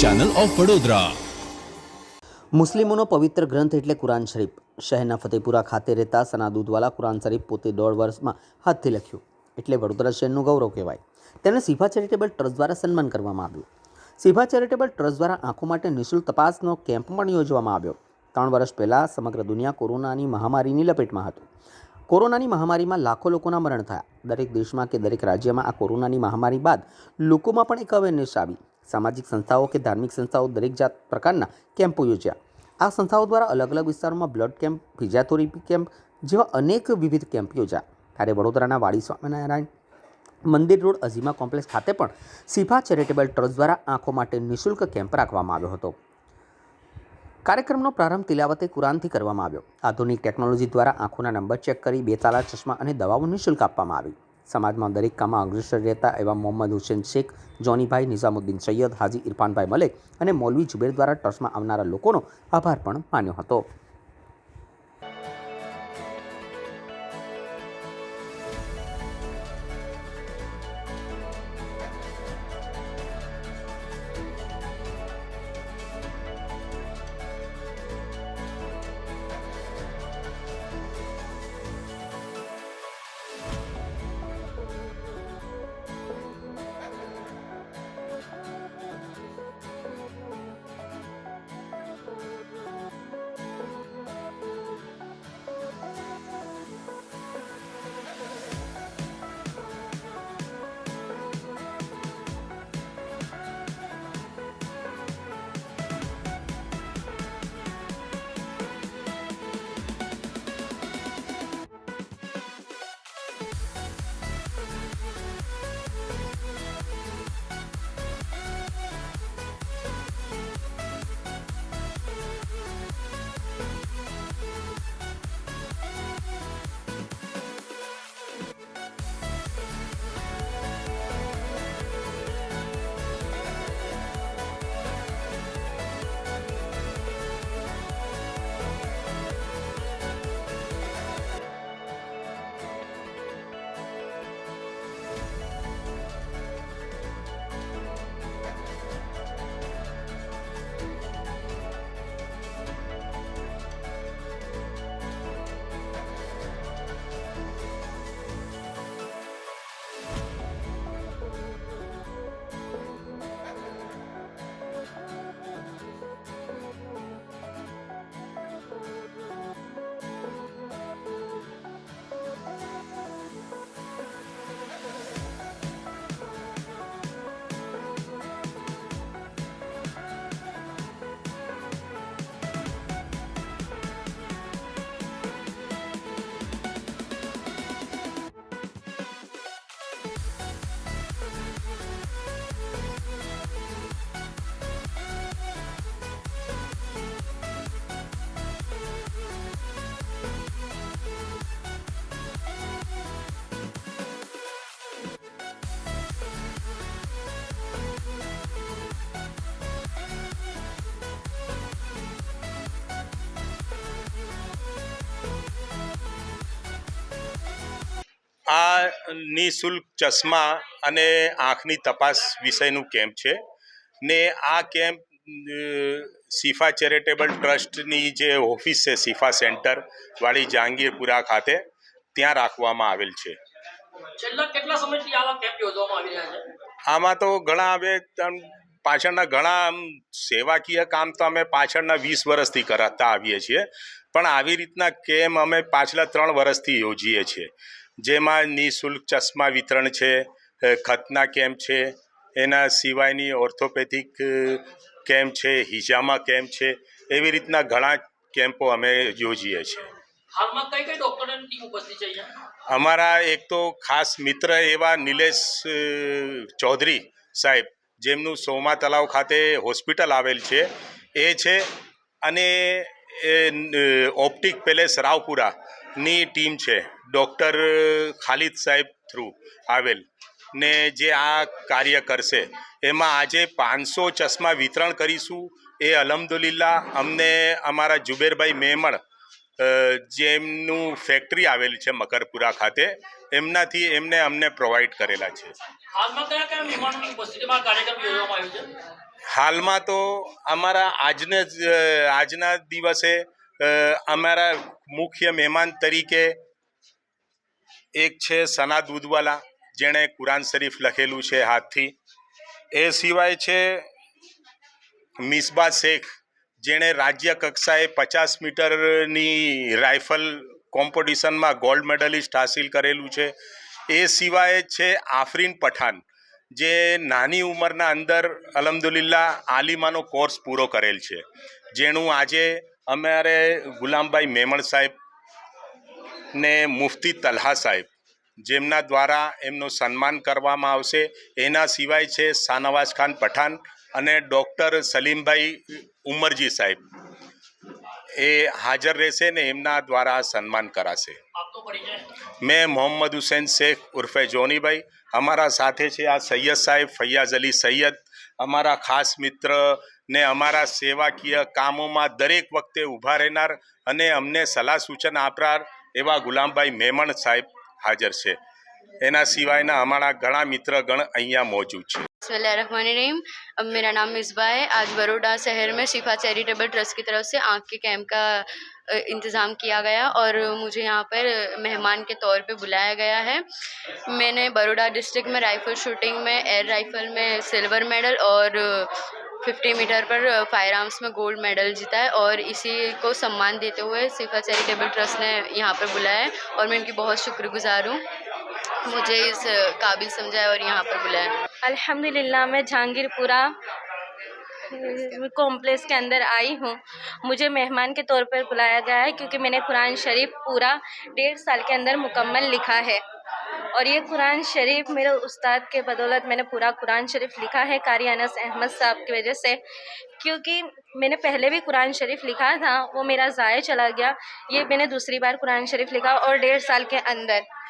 Channel of Vadodara મુસ્લિમોનો પવિત્ર ગ્રંથ એટલે કુરાન શરીફ. શહેરના ફતેપુરા ખાતે રહેતા સના દૂધવાલા કુરાન શરીફ પોતે દોઢ વર્ષમાં હાથથી લખ્યું. એટલે વડોદરા શહેરનું ગૌરવ કહેવાય. તેને સિફા ચેરિટેબલ ટ્રસ્ટ દ્વારા સન્માન કરવામાં આવ્યું. સિફા ચેરિટેબલ ટ્રસ્ટ દ્વારા આંખો માટે નિઃશુલ્ક તપાસનો કેમ્પ પણ યોજવામાં આવ્યો. ત્રણ વર્ષ પહેલાં સમગ્ર દુનિયા કોરોનાની મહામારીની લપેટમાં હતું. કોરોનાની મહામારીમાં લાખો લોકોના મરણ થયા. દરેક દેશમાં કે દરેક રાજ્યમાં આ કોરોનાની મહામારી બાદ લોકોમાં પણ એક અવેરનેસ આવી. સામાજિક સંસ્થાઓ કે ધાર્મિક સંસ્થાઓ દરેક જાત પ્રકારના કેમ્પો યોજ્યા. આ સંસ્થાઓ દ્વારા અલગ અલગ વિસ્તારોમાં બ્લડ કેમ્પ, ફિઝિયોથેરાપી કેમ્પ જેવા અનેક વિવિધ કેમ્પ યોજ્યા. ત્યારે વડોદરાના વાડી સ્વામિનારાયણ મંદિર રોડ, અઝીમા કોમ્પ્લેક્સ ખાતે પણ સિફા ચેરિટેબલ ટ્રસ્ટ દ્વારા આંખો માટે નિઃશુલ્ક કેમ્પ રાખવામાં આવ્યો હતો. કાર્યક્રમનો પ્રારંભ તિલાવતે કુરાનથી કરવામાં આવ્યો. આધુનિક ટેકનોલોજી દ્વારા આંખોના નંબર ચેક કરી બે તાલા ચશ્મા અને દવાઓ નિઃશુલ્ક આપવામાં આવી. સમાજમાં દરેક કામમાં અગ્રેસર રહેતા એવા મોહમ્મદ હુસેન શેખ, જોનીભાઈ નિઝામુદ્દીન સૈયદ, હાજી ઇરફાનભાઈ મલેક અને મૌલવી જુબેર દ્વારા ટ્રસ્ટમાં આવનારા લોકોનો આભાર પણ માન્યો હતો. આ નિઃશુલ્ક ચશ્મા અને આંખની તપાસ વિષયનું કેમ્પ છે ને આ કેમ્પ સિફા શિફા ચેરિટેબલ ટ્રસ્ટની જે ઓફિસ છે શિફા સેન્ટર વાળી જહાંગીરપુરા ખાતે ત્યાં રાખવામાં આવેલ છે. આમાં તો ઘણા હવે પાછળના ઘણા સેવાકીય કામ તો અમે પાછળના વીસ વર્ષથી કરાતા આવીએ છીએ પણ આવી રીતના કેમ અમે પાછલા ત્રણ વર્ષથી યોજીએ છીએ. જેમાં નિઃશુલ્ક ચશ્મા વિતરણ છે ખતના કેમ્પ છે એના સિવાયની ઓર્થોપેથિક કેમ્પ છે હિજામા કેમ્પ છે એવી રીતના ઘણા કેમ્પો અમે યોજીએ છીએ. અમારા એક તો ખાસ મિત્ર એવા નિલેશ ચૌધરી સાહેબ જેમનું સોમા તલાવ ખાતે હોસ્પિટલ આવેલ છે. એ છે અને એ ઓપ્ટિક પેલેસ રાવપુરાની ટીમ છે. ડૉક્ટર ખાલિદ સાહેબ થ્રુ આવેલ ને જે આ કાર્ય કરશે. એમાં આજે પાંચસો ચશ્મા વિતરણ કરીશું. એ અલહમદુલિલ્લા અમને અમારા જુબેરભાઈ મેમણ જેમનું ફેક્ટરી આવેલી છે મકરપુરા ખાતે એમનાથી એમને અમને પ્રોવાઈડ કરેલા છે. હાલમાં તો અમારા આજને આજના દિવસે અમારા મુખ્ય મહેમાન તરીકે એક છે સના દૂધવાલા જેણે કુરાન શરીફ લખેલું છે હાથથી. એ સિવાય છે મિસબા શેખ, જેણે રાજ્ય કક્ષાએ પચાસ મીટરની રાઇફલ કોમ્પિટિશનમાં ગોલ્ડ મેડલિસ્ટ હાસિલ કરેલું છે. એ સિવાય છે આફરીન પઠાન, જે નાની ઉંમરના અંદર અલહમદુલિલ્લા આલિમાનો કોર્સ પૂરો કરેલ છે. જેનું આજે અમારે ગુલામભાઈ મેમણ સાહેબ ને મુફતી તલહા સાહેબ, જેમના દ્વારા એમનું સન્માન કરવામાં આવશે. એના સિવાય છે શાનવાઝ ખાન પઠાણ અને ડૉક્ટર સલીમભાઈ ઉમરજી સાહેબ. એ હાજર રહેશે ને એમના દ્વારા સન્માન કરાશે. મેં મોહમ્મદ હુસૈન શેખ ઉર્ફે જોનીભાઈ, અમારા સાથે છે આ સૈયદ સાહેબ ફૈયાઝ અલી સૈયદ. અમારા ખાસ મિત્ર ને અમારા સેવાકીય કામોમાં દરેક વખતે ઊભા રહેનાર અને અમને સલાહ સૂચન આપનાર એવા ગુલામભાઈ મેમણ સાહેબ હાજર છે એના સિવાયના અમારા ઘણા મિત્ર ગણ અહીંયા મોજૂદ છે रहीम अब मेरा नाम मिसबा है आज बड़ोड़ा शहर में शिफा चैरिटेबल ट्रस्ट की तरफ से आँख के कैंप का अ, इंतज़ाम किया गया और मुझे यहाँ पर मेहमान के तौर पे बुलाया गया है मैंने बड़ोड़ा डिस्ट्रिक्ट में राइफल शूटिंग में एयर राइफल में सिल्वर मेडल और फिफ्टी मीटर पर फायर आर्म्स में गोल्ड मेडल जीता है और इसी को सम्मान देते हुए शिफा चैरिटेबल ट्रस्ट ने यहाँ पर बुलाया है और मैं इनकी बहुत शुक्रगुजार हूँ। मुझे इस काबिल समझा है और यहाँ पर बुलाया। अल्हम्दुलिल्लाह, मैं जहांगीरपुरा कॉम्प्लेक्स के अंदर आई हूँ। मुझे मेहमान के तौर पर बुलाया गया है क्योंकि मैंने कुरान शरीफ पूरा डेढ़ साल के अंदर मुकम्मल लिखा है। और ये कुरान शरीफ मेरे उस्ताद के बदौलत मैंने पूरा कुरान शरीफ लिखा है, कारी अनस अहमद साहब की वजह से। क्योंकि मैंने पहले भी कुरान शरीफ लिखा था, वो मेरा ज़ाय चला गया। ये मैंने दूसरी बार कुरान शरीफ लिखा और डेढ़ साल के अंदर।